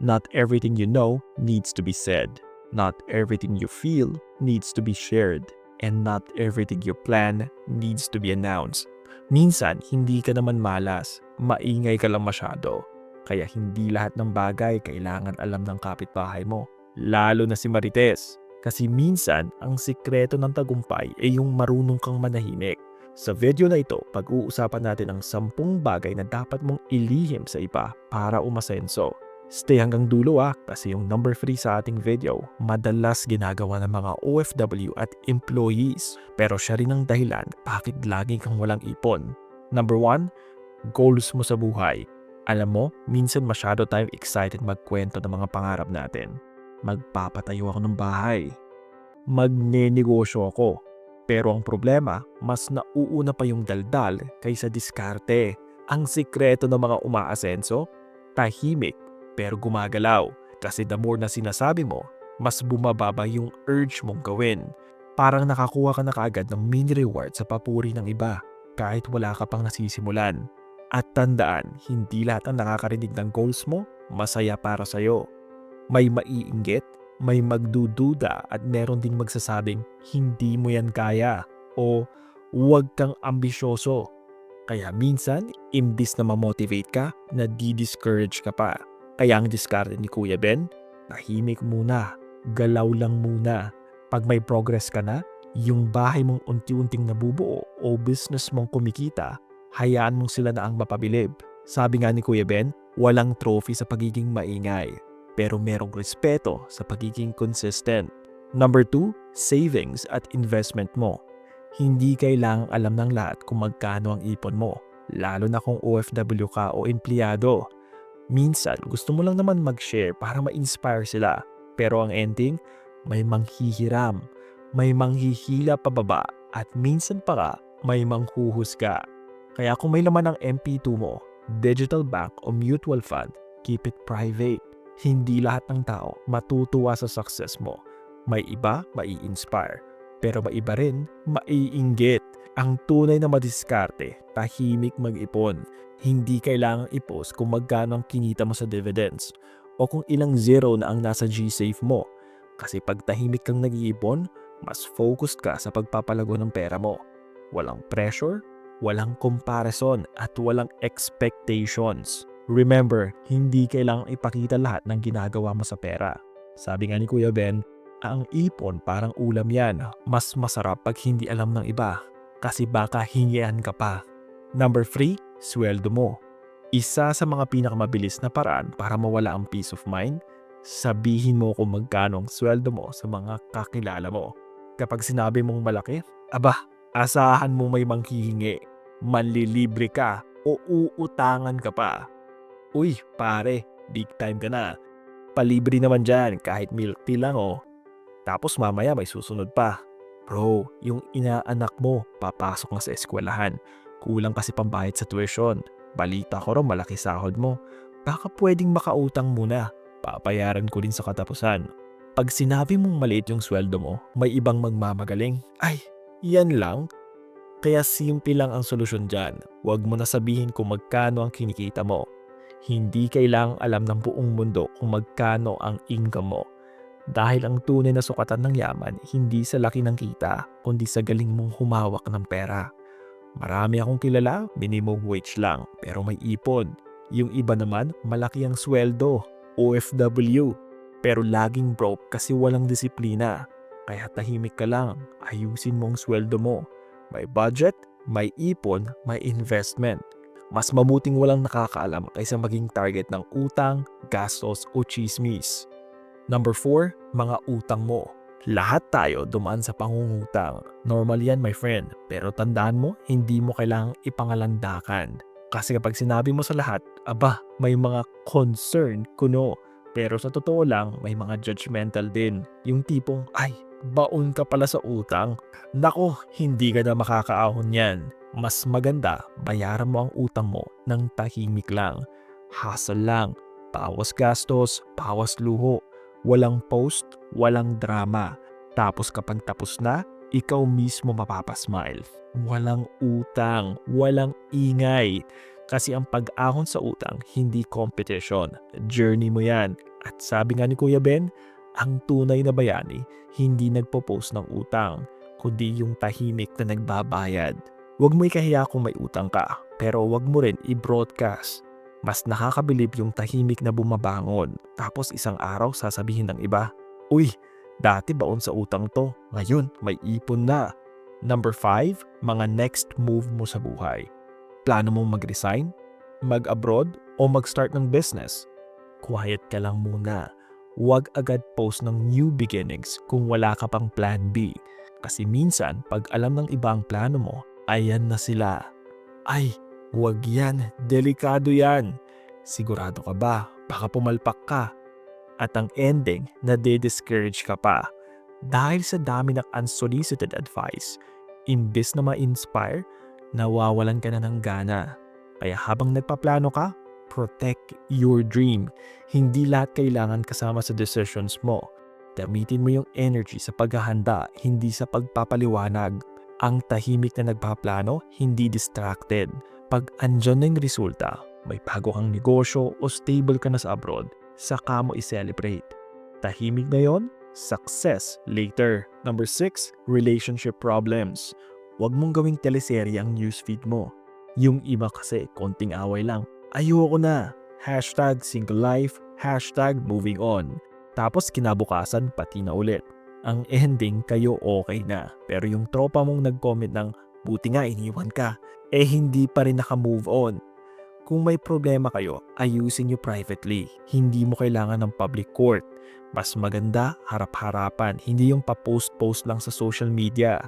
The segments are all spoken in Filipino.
Not everything you know needs to be said. Not everything you feel needs to be shared. And not everything you plan needs to be announced. Minsan, hindi ka naman malas. Maingay ka lang masyado. Kaya hindi lahat ng bagay kailangan alam ng kapitbahay mo. Lalo na si Marites. Kasi minsan, ang sikreto ng tagumpay ay yung marunong kang manahimik. Sa video na ito, pag-uusapan natin ang 10 bagay na dapat mong ilihim sa iba para umasenso. Stay hanggang dulo ah, kasi yung number 3 sa ating video, madalas ginagawa ng mga OFW at employees. Pero siya rin ang dahilan bakit lagi kang walang ipon. Number 1, goals mo sa buhay. Alam mo, minsan masyado tayong excited magkwento ng mga pangarap natin. Magpapatayo ako ng bahay. Magnenegosyo ako. Pero ang problema, mas nauuna pa yung daldal kaysa diskarte. Ang sikreto ng mga umaasenso, tahimik pero gumagalaw. Kasi the more na sinasabi mo, mas bumababa yung urge mong gawin. Parang nakakuha ka na kaagad ng mini reward sa papuri ng iba kahit wala ka pang nasisimulan. At tandaan, hindi lahat ng nakakarinig ng goals mo masaya para sa'yo. May maiinggit, may magdududa at meron ding magsasabing hindi mo yan kaya o huwag kang ambisyoso. Kaya minsan, imbis na ma-motivate ka, na di-discourage ka pa. Kaya ang diskarte ni Kuya Ben, tahimik muna, galaw lang muna. Pag may progress ka na, yung bahay mong unti-unting nabubuo o business mong kumikita, hayaan mong sila na ang mapabilib. Sabi nga ni Kuya Ben, walang trophy sa pagiging maingay, pero merong respeto sa pagiging consistent. Number 2, savings at investment mo. Hindi kailangang alam ng lahat kung magkano ang ipon mo, lalo na kung OFW ka o empleyado. Minsan, gusto mo lang naman mag-share para ma-inspire sila. Pero ang ending, may manghihiram, may manghihila pababa, at minsan pa ka, may manghuhusga. Kaya kung may laman ng MP2 mo, digital bank o mutual fund, keep it private. Hindi lahat ng tao matutuwa sa success mo. May iba, mai-inspire. Pero may iba rin, maiinggit. Ang tunay na madiskarte, tahimik mag-ipon. Hindi kailangang i-post kung magkano ang kinita mo sa dividends o kung ilang zero na ang nasa G-Safe mo. Kasi pag tahimik kang nag-iipon, mas focused ka sa pagpapalago ng pera mo. Walang pressure, walang comparison at walang expectations. Remember, hindi kailangang ipakita lahat ng ginagawa mo sa pera. Sabi nga ni Kuya Ben, ang ipon parang ulam yan. Mas masarap pag hindi alam ng iba kasi baka hingian ka pa. Number 3, sweldo mo. Isa sa mga pinakamabilis na paraan para mawala ang peace of mind, sabihin mo kung magkano ang sweldo mo sa mga kakilala mo. Kapag sinabi mong malaki, aba, asahan mo may manghihingi, manlilibre ka o uutangan ka pa. Uy, pare, big time ka na. Palibre naman dyan kahit milk tea lang oh. Tapos mamaya may susunod pa. Bro, yung inaanak mo papasok na sa eskwelahan. Kulang kasi pambayad sa tuition. Balita ko raw malaki sahod mo. Baka pwedeng makautang muna. Papayaran ko din sa katapusan. Pag sinabi mong maliit yung sweldo mo, may ibang magmamagaling. Ay, yan lang. Kaya simple lang ang solusyon dyan. Huwag mo na sabihin kung magkano ang kinikita mo. Hindi kailangang alam ng buong mundo kung magkano ang income mo. Dahil ang tunay na sukatan ng yaman hindi sa laki ng kita, kundi sa galing mong humawak ng pera. Marami akong kilala, minimum wage lang, pero may ipon. Yung iba naman, malaki ang sweldo, OFW, pero laging broke kasi walang disiplina. Kaya tahimik ka lang, ayusin mo ang sweldo mo. May budget, may ipon, may investment. Mas mabuting walang nakakaalam kaysa maging target ng utang, gastos o chismis. Number 4, mga utang mo. Lahat tayo dumaan sa pangungutang. Normal yan my friend, pero tandaan mo, hindi mo kailangang ipangalandakan. Kasi kapag sinabi mo sa lahat, aba, may mga concern kuno. Pero sa totoo lang, may mga judgmental din. Yung tipong, ay, baon ka pala sa utang. Nako, hindi ka na makakaahon yan. Mas maganda, bayaran mo ang utang mo ng tahimik lang. Hassle lang. Bawas gastos, bawas luho. Walang post, walang drama. Tapos kapag tapos na, ikaw mismo mapapasmile. Walang utang, walang ingay. Kasi ang pag-ahon sa utang, hindi competition. Journey mo yan. At sabi nga ni Kuya Ben, ang tunay na bayani hindi nagpo-post ng utang, kundi yung tahimik na nagbabayad. Huwag mo ikahiya kung may utang ka, pero huwag mo rin i-broadcast. Mas nakakabilib yung tahimik na bumabangon, tapos isang araw sasabihin ng iba, Uy, dati baon sa utang to, ngayon may ipon na. Number 5, mga next move mo sa buhay. Plano mong mag-resign, mag-abroad, o mag-start ng business? Quiet ka lang muna. Huwag agad post ng new beginnings kung wala ka pang plan B. Kasi minsan, pag alam ng iba ang plano mo, ayan na sila. Ay, huwag yan. Delikado yan. Sigurado ka ba? Baka pumalpak ka. At ang ending, nade-discourage ka pa. Dahil sa dami ng unsolicited advice, imbis na ma-inspire, nawawalan ka na ng gana. Kaya habang nagpaplano ka, protect your dream. Hindi lahat kailangan kasama sa decisions mo. Gamitin mo yung energy sa paghahanda, hindi sa pagpapaliwanag. Ang tahimik na nagpaplano, hindi distracted. Pag andyan na yung resulta, may bago kang negosyo o stable ka na sa abroad, saka mo i-celebrate. Tahimik na yon, success later. Number 6, relationship problems. Huwag mong gawing teleserye ang newsfeed mo. Yung iba kasi konting away lang. Ayoko na. Hashtag single life, hashtag moving on. Tapos kinabukasan pati na ulit. Ang ending kayo okay na. Pero yung tropa mong nag-comment ng buti nga iniwan ka, eh hindi pa rin naka-move on. Kung may problema kayo, ayusin nyo privately. Hindi mo kailangan ng public court. Mas maganda, harap-harapan, hindi yung pa-post-post lang sa social media.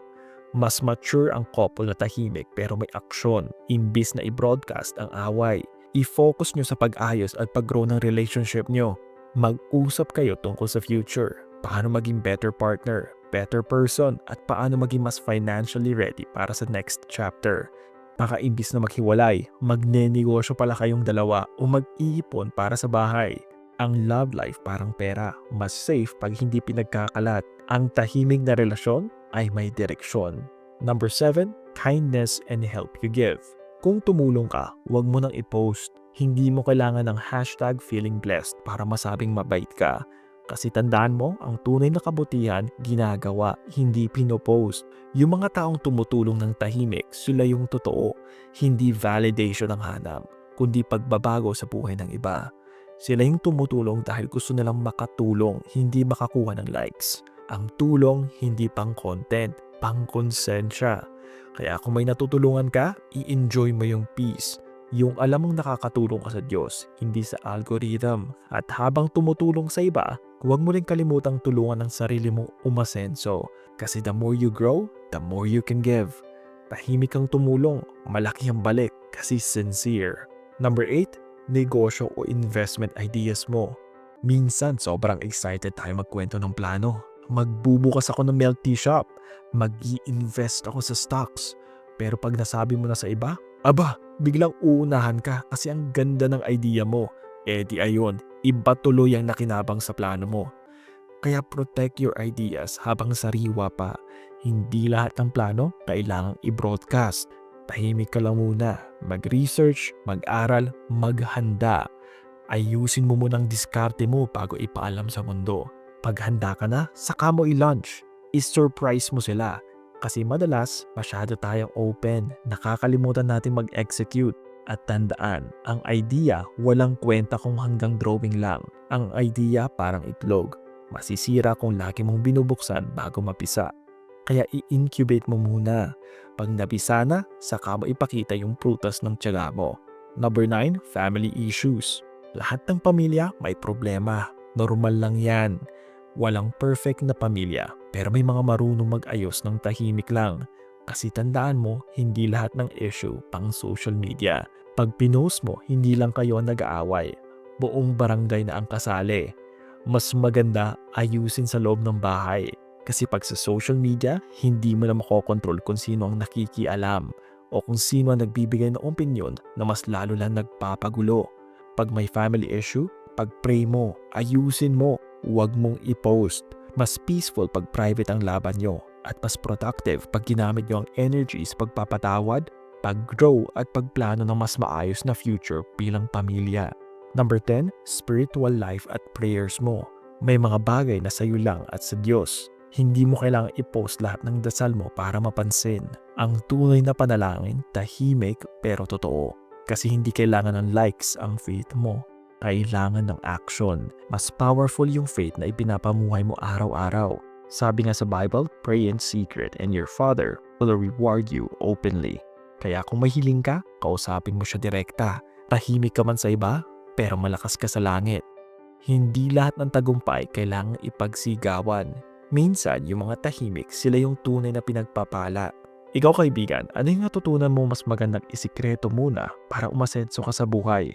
Mas mature ang couple na tahimik pero may aksyon, imbis na i-broadcast ang away. I-focus nyo sa pag-ayos at pag-grow ng relationship nyo. Mag-usap kayo tungkol sa future, paano maging better partner, better person, at paano maging mas financially ready para sa next chapter. Baka imbis na maghiwalay, magnenegosyo pala kayong dalawa o mag-iipon para sa bahay. Ang love life parang pera, mas safe pag hindi pinagkakalat. Ang tahimik na relasyon ay may direksyon. Number 7, kindness and help you give. Kung tumulong ka, huwag mo nang i-post. Hindi mo kailangan ng hashtag feeling blessed para masabing mabait ka. Kasi tandaan mo, ang tunay na kabutihan, ginagawa, hindi pinopost. Yung mga taong tumutulong ng tahimik, sila yung totoo. Hindi validation ang hanap, kundi pagbabago sa buhay ng iba. Sila yung tumutulong dahil gusto nilang makatulong, hindi makakuha ng likes. Ang tulong, hindi pang content, pang konsensya. Kaya kung may natutulungan ka, i-enjoy mo yung peace. Yung alam mong nakakatulong ka sa Diyos, hindi sa algorithm. At habang tumutulong sa iba, huwag mo rin kalimutang tulungan ang sarili mo umasenso. Kasi the more you grow, the more you can give. Tahimik kang tumulong, malaki ang balik kasi sincere. Number 8, negosyo o investment ideas mo. Minsan sobrang excited tayo magkwento ng plano. Magbubukas ako ng milk tea shop. mag invest ako sa stocks. Pero pag nasabi mo na sa iba, aba, biglang uunahan ka kasi ang ganda ng idea mo. Eh di ayon, iba tuloy ang nakinabang sa plano mo. Kaya protect your ideas habang sariwa pa. Hindi lahat ng plano kailangang i-broadcast. Tahimik ka lang muna. Mag-research, mag-aral, maghanda. Ayusin mo munang diskarte mo bago ipaalam sa mundo. Paghanda ka na, saka mo i-launch. I-surprise mo sila. Kasi madalas, masyado tayong open. Nakakalimutan natin mag-execute. At tandaan, ang idea walang kwenta kung hanggang drawing lang. Ang idea parang itlog. Masisira kung lagi mong binubuksan bago mapisa. Kaya i-incubate mo muna. Pag napisa na, saka mo ipakita yung prutas ng tiyaga mo. Number 9, family issues. Lahat ng pamilya may problema. Normal lang yan. Walang perfect na pamilya, pero may mga marunong mag-ayos ng tahimik lang. Kasi tandaan mo, hindi lahat ng issue pang social media. Pag pinost mo, hindi lang kayo nag-aaway. Buong barangay na ang kasali. Mas maganda ayusin sa loob ng bahay. Kasi pag sa social media, hindi mo na makokontrol kung sino ang nakikialam o kung sino ang nagbibigay ng opinion na mas lalo lang nagpapagulo. Pag may family issue, pag-pray mo, ayusin mo, huwag mong i-post. Mas peaceful pag private ang laban nyo at mas productive pag ginamit nyo ang energy sa pagpapatawad, pag-grow at pagplano ng mas maayos na future bilang pamilya. Number 10, spiritual life at prayers mo. May mga bagay na sa'yo lang at sa Diyos. Hindi mo kailangang i-post lahat ng dasal mo para mapansin. Ang tunay na panalangin, tahimik pero totoo. Kasi hindi kailangan ng likes ang faith mo. Kailangan ng action. Mas powerful yung faith na ipinapamuhay mo araw-araw. Sabi nga sa Bible, pray in secret and your Father will reward you openly. Kaya kung mahiling ka, kausapin mo siya direkta. Tahimik ka man sa iba, pero malakas ka sa langit. Hindi lahat ng tagumpay kailangang ipagsigawan. Minsan, yung mga tahimik, sila yung tunay na pinagpapala. Ikaw kaibigan, ano yung natutunan mo mas magandang isikreto muna para umasenso ka sa buhay?